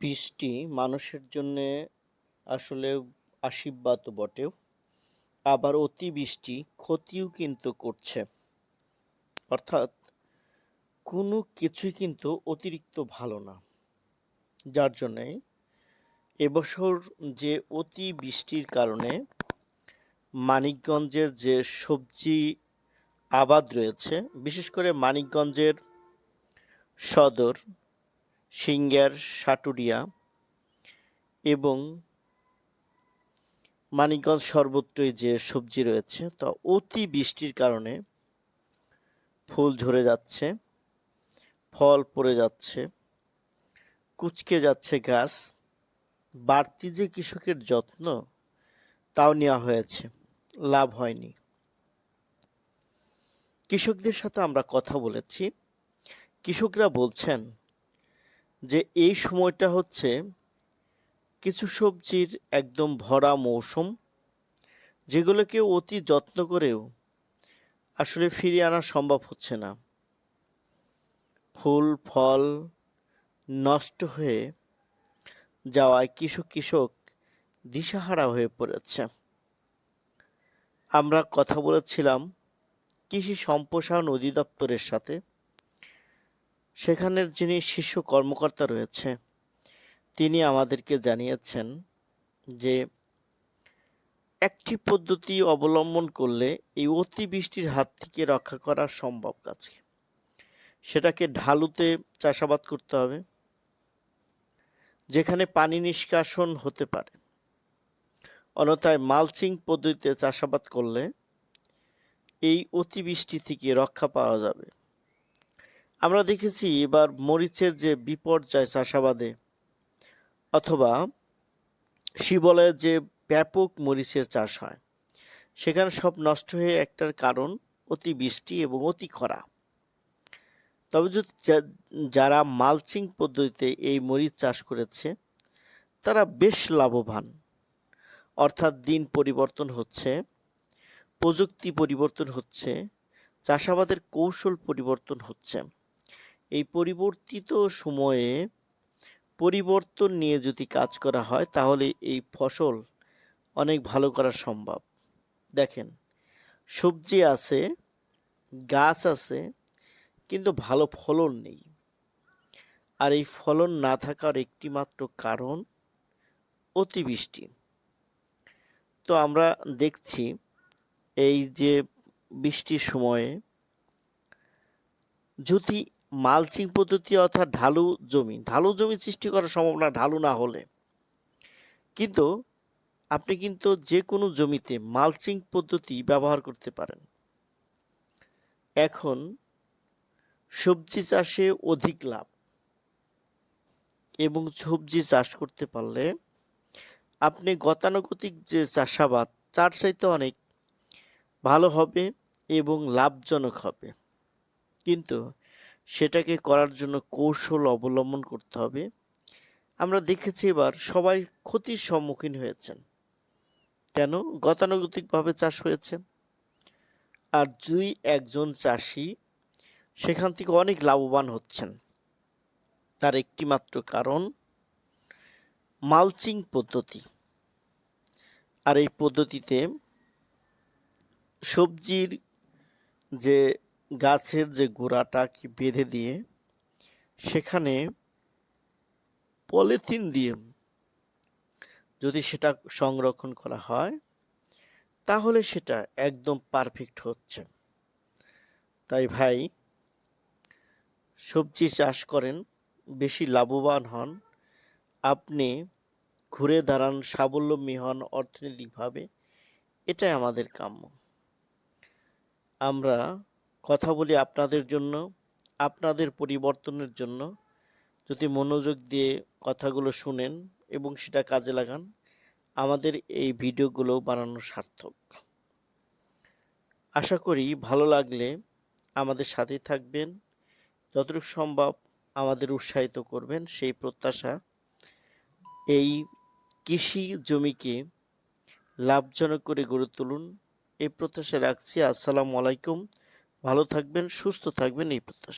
বৃষ্টি মানুষের জন্যে আসলে আশীর্বাদ বটেও আবার অতিবৃষ্টি ক্ষতিও কিন্তু করছে। অর্থাৎ কোনো কিছুই কিন্তু অতিরিক্ত ভালো না। যার জন্যে এবছর যে অতি বৃষ্টির কারণে মানিকগঞ্জের যে সবজি আবাদ রয়েছে, বিশেষ করে মানিকগঞ্জের সদর সিঙ্গার সাটুরিয়া এবং মানিকগঞ্জ সর্বত্রই যে সবজি রয়েছে তা অতি বৃষ্টির কারণে ফুল ঝরে যাচ্ছে, ফল পড়ে যাচ্ছে, কুচকে যাচ্ছে গাছ। বাড়তি যে কৃষকের যত্ন, তাও নেওয়া হয়েছে, লাভ হয়নি। কৃষকদের সাথে আমরা কথা বলেছি। কৃষকরা বলছেন যে এই সময়টা হচ্ছে কিছু সবজির একদম ভরা মৌসুম, যেগুলোকে অতি যত্ন করেও আসলে ফিরিয়ে আনা সম্ভব হচ্ছে না। ফুল, ফল নষ্ট হয়ে যাওয়ায় কৃষক কৃষক দিশাহারা হয়ে পড়েছে। আমরা কথা বলেছিলাম কৃষি সম্প্রসারণ অধিদপ্তরের সাথে। সেখানের যিনি শীর্ষ কর্মকর্তা রয়েছে, তিনি আমাদেরকে জানিয়েছেন যে একটি পদ্ধতি অবলম্বন করলে এই অতিবৃষ্টির হাত থেকে রক্ষা করা সম্ভব কাজকে। সেটাকে ঢালুতে চাষাবাদ করতে হবে, যেখানে পানি নিষ্কাশন হতে পারে। অন্যথায় মালচিং পদ্ধতিতে চাষাবাদ করলে এই অতিবৃষ্টি থেকে রক্ষা পাওয়া যাবে। আমরা দেখেছি এবার মরিচের যে বিপর্যয় চাষাবাদে, অথবা শিবলয়ের যে ব্যাপক মরিচের চাষ হয়, সেখানে সব নষ্ট হয়ে একটার কারণ অতি বৃষ্টি এবং অতি খরা। তবে যদি যারা মালচিং পদ্ধতিতে এই মরিচ চাষ করেছে, তারা বেশ লাভবান। অর্থাৎ দিন পরিবর্তন হচ্ছে, প্রযুক্তি পরিবর্তন হচ্ছে, চাষাবাদের কৌশল পরিবর্তন হচ্ছে। এই পরিবর্তিত সময়ে পরিবর্তন নিয়ে যদি কাজ করা হয়, তাহলে এই ফসল অনেক ভালো করা সম্ভব। দেখেন, সবজি আছে, গাছ আছে, কিন্তু ভালো ফলন নেই। আর এই ফলন না থাকার একটি মাত্র কারণ অতিবৃষ্টি। তো আমরা দেখছি এই যে বৃষ্টির সময়ে যদি মালচিং পদ্ধতি অর্থাৎ ঢালু জমি। ঢালু জমি সৃষ্টি করা সম্ভব না ঢালু না হলে। কিন্তু আপনি কিন্তু যে কোনো জমিতে মালচিং পদ্ধতি ব্যবহার করতে পারেন। এখন সবজি চাষে অধিক লাভ। এবং সবজি চাষ করতে পারলে আপনি গতানুগতিক যে চাষাবাদ, তার চাইতে অনেক ভালো হবে এবং লাভজনক হবে। কিন্তু সেটাকে করার জন্য কৌশল অবলম্বন করতে হবে। আমরা দেখেছি এবার সবাই ক্ষতির সম্মুখীন হয়েছেন। কেন? গতানুগতিকভাবে চাষ হয়েছে। আর দুই একজন চাষি সেখান থেকে অনেক লাভবান হচ্ছেন, তার একটি মাত্র কারণ মালচিং পদ্ধতি। আর এই পদ্ধতিতে সবজির যে গাছের যে গোড়াটা কি বেঁধে দিয়ে সেখানে পলিথিন দিয়ে যদি সেটা সংরক্ষণ করা হয়, তাহলে সেটা একদম পারফেক্ট হচ্ছে। তাই ভাই, সবজি চাষ করেন, বেশি লাভবান হন। আপনি ঘুরে দাঁড়ান, স্বাবলম্বী হন অর্থনৈতিকভাবে, এটাই আমাদের কাম্য। আমরা কথা বলি আপনাদের জন্য, আপনাদের পরিবর্তনের জন্য। যদি মনোযোগ দিয়ে কথাগুলো শুনেন এবং সেটা কাজে লাগান, আমাদের এই ভিডিওগুলো বানানো সার্থক। আশা করি ভালো লাগলে আমাদের সাথে থাকবেন। যতটুকু সম্ভব আমাদের উৎসাহিত করবেন সেই প্রত্যাশা। এই কৃষি জমিকে লাভজনক করে গড়ে তুলুন। এই প্রত্যাশা রাখছি। আসসালামু আলাইকুম। ভালো থাকবেন সুস্থ থাকবেন এই প্রত্যাশা।